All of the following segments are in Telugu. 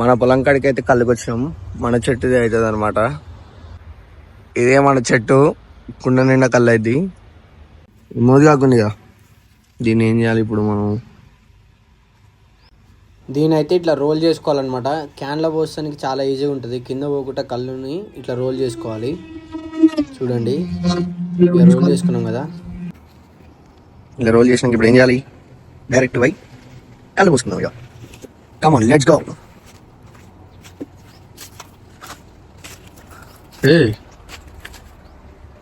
మన పొలం కాడికి అయితే కళ్ళుకి వచ్చినాం మన చెట్టుది అవుతుంది అనమాట ఇదే మన చెట్టు. కుండ నిండా కళ్ళు అయింది మోది కాకుందిగా దీన్ని ఏం చేయాలి ఇప్పుడు మనం? దీని అయితే ఇట్లా రోల్ చేసుకోవాలన్నమాట. క్యాన్లో పోస్తానికి చాలా ఈజీగా ఉంటుంది. కింద పోకుండా కళ్ళుని ఇట్లా రోల్ చేసుకోవాలి. చూడండి. ఇట్లా రోల్ చేసుకున్నాం కదా. ఇలా రోల్ చేసినాక ఇప్పుడు ఏం చేయాలి? డైరెక్ట్ పోయి కళ్ళు పోసుకుందాం ఇక. కమాన్ లెట్స్ గో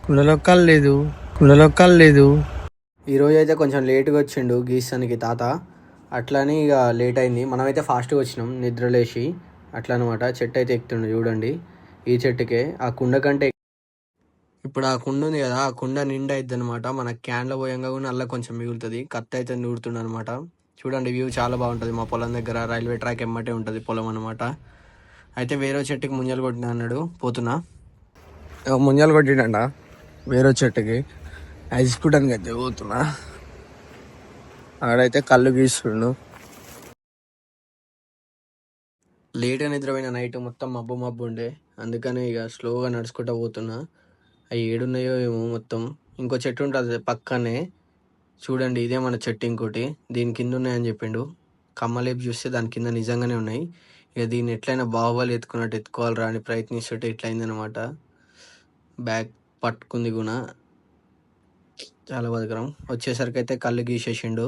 కుండలో కళ్ళు లేదు కుండలో కళ్ళు లేదు ఈరోజు అయితే కొంచెం లేట్గా వచ్చిండు గీస్తానికి తాత. అట్లని ఇక లేట్ అయింది. మనమైతే ఫాస్ట్గా వచ్చినాం నిద్రలేసి అట్లా అనమాట చెట్టు అయితే ఎక్కుతుండు చూడండి. ఈ చెట్టుకే ఆ కుండ కంటే ఇప్పుడు ఆ కుండ ఉంది కదా ఆ కుండ నిండా అవుతుంది అనమాట మన క్యాన్లో పోయంగా కూడా అలా కొంచెం మిగులుతుంది. కత్తి అయితే నూరుతుండ అనమాట చూడండి వ్యూ చాలా బాగుంటుంది మా పొలం దగ్గర. రైల్వే ట్రాక్ ఎమ్మటే ఉంటుంది పొలం అనమాట అయితే వేరే చెట్టుకి ముంజలు కొట్టిన అన్నాడు పోతున్నా. ముంజాలు కొట్టిండ వేరే చెట్టుకి. ఐస్ స్కూటర్కి అయితే పోతున్నా. ఆడైతే కళ్ళు గీస్తుండు. లేట్ నిద్రపోయిన నైట్ మొత్తం మబ్బు మబ్బు ఉండే. అందుకనే ఇక స్లోగా నడుచుకుంటూ పోతున్నా. అవి ఏడున్నాయో ఏమో మొత్తం. ఇంకో చెట్టు ఉంటుంది పక్కనే. చూడండి ఇదే మన చెట్టు ఇంకోటి. దీని కింద ఉన్నాయని చెప్పిండు. కమ్మలేపు చూస్తే దాని కింద నిజంగానే ఉన్నాయి. ఇక దీన్ని ఎట్లయినా బాహుబలి ఎత్తుకున్నట్టు ఎత్తుకోవాలరా అని ప్రయత్నిస్తుంటే ఇట్లా బ్యాగ్ పట్టుకుంది కూడా చాలా బతకరం. వచ్చేసరికి అయితే కళ్ళు గీసేసిండు.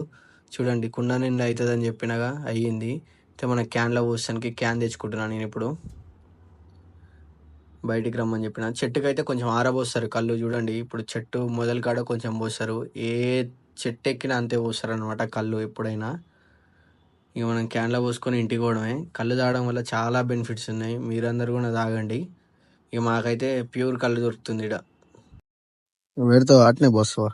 చూడండి కుండ నిండా అవుతుందని చెప్పినగా అయ్యింది. అయితే మన క్యాన్లో పోసానికి క్యాన్ తెచ్చుకుంటున్నాను నేను ఇప్పుడు. బయటికి రమ్మని చెప్పిన. చెట్టుకి అయితే కొంచెం ఆరబోస్తారు కళ్ళు చూడండి. ఇప్పుడు చెట్టు మొదలు కాడ కొంచెం పోస్తారు. ఏ చెట్టు ఎక్కినా అంతే పోస్తారు అనమాట కళ్ళు ఎప్పుడైనా. ఇక మనం క్యాన్లో పోసుకొని ఇంటికి పోవడమే. కళ్ళు తాగడం వల్ల చాలా బెనిఫిట్స్ ఉన్నాయి. మీరందరూ కూడా తాగండి. ఇక మాకైతే ప్యూర్ కళ్ళు దొరుకుతుంది ఇక్కడ పెడతావు? అట్నే పోస్తావా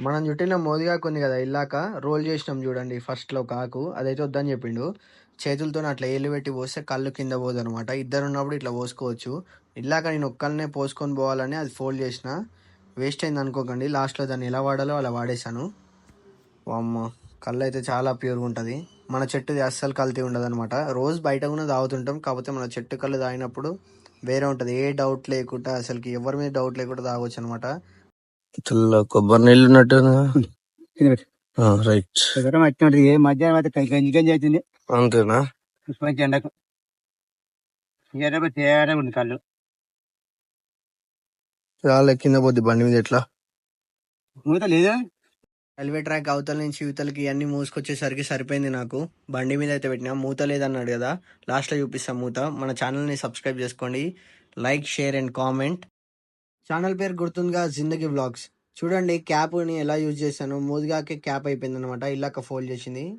మనం చుట్టిన మోదిగాకు ఉంది కదా ఇల్లాక. రోల్ చేసినాం చూడండి ఫస్ట్లో కాకు. అదైతే వద్దని చెప్పిండు. చేతులతో అట్లా ఏళ్ళు పెట్టి పోస్తే కళ్ళు కింద పోదు అనమాట ఇద్దరు ఉన్నప్పుడు ఇట్లా పోసుకోవచ్చు. ఇల్లాక నేను ఒక్కళ్ళనే పోసుకొని పోవాలని అది ఫోల్డ్ చేసిన. వేస్ట్ అయింది అనుకోకండి. లాస్ట్లో దాన్ని ఎలా వాడాలో అలా వాడేశాను. అమ్మ కళ్ళు అయితే చాలా ప్యూర్గా ఉంటుంది. మన చెట్టుది అస్సలు కల్తీ ఉండదు అనమాట రోజు బయట కూడా తాగుతుంటాం కాకపోతే మన చెట్టు కళ్ళు తాగినప్పుడు వేరే ఉంటుంది. ఏ డౌట్ లేకుండా అసలుకి ఎవరి మీద డౌట్ లేకుండా తాగొచ్చు అనమాట చల్ల కొబ్బరి నీళ్ళు ఉన్నట్టు రైట్ ఏ మధ్యాహ్నం అయితే గంజి గంజి అవుతుంది అంతేనా? మంచి ఎండకు ఎండకు తేడా ఉంది కళ్ళు. చాలా కింద పోద్ది బండి మీద ఎట్లా? మూత లేదా? రైల్వే ట్రాక్ అవతల నుంచి యువతలకి ఇవన్నీ మూసుకొచ్చేసరికి సరిపోయింది నాకు. బండి మీద అయితే పెట్టినా. మూత లేదన్నాడు కదా. లాస్ట్లో చూపిస్తాం మూత. మన ఛానల్ని సబ్స్క్రైబ్ చేసుకోండి. Like share and comment. Channel పేరు గుర్తుందిగా జిందగీ వ్లాగ్స్. చూడండి క్యాప్ని ఎలా యూజ్ చేశాను. మోదిగాకే క్యాప్ అయిపోయింది అనమాట ఇల్లాక ఫోల్డ్ చేసింది.